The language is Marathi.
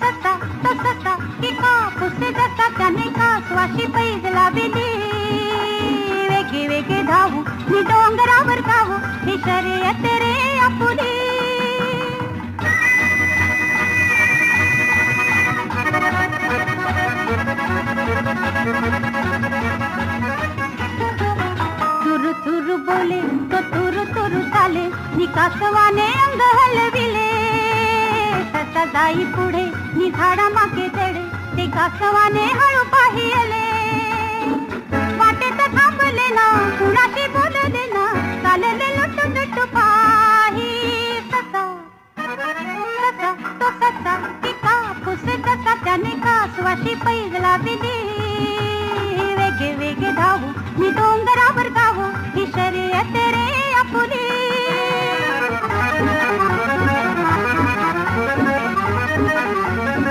ससा तो ससा वेगे वेगे धावू मी डोंगरावर ही शर्यत रे आपुली तुरु तुरु बोले तो तुरु तुरु चाले निकासवाने अंग हलविले. ससा जाई पुढे नि झाडा मागे चढे ते कासवाने हळू पाहिले वाटेत थांबले ना कुणाशी बोलले ना चालले लुट लुट पाही. ससा ससा तो ससा की कापूस तसा त्याने कासवाशी पैजला दिली. वेगे वेगे धावू मी डोंगरावर गावू ही शर्यत रे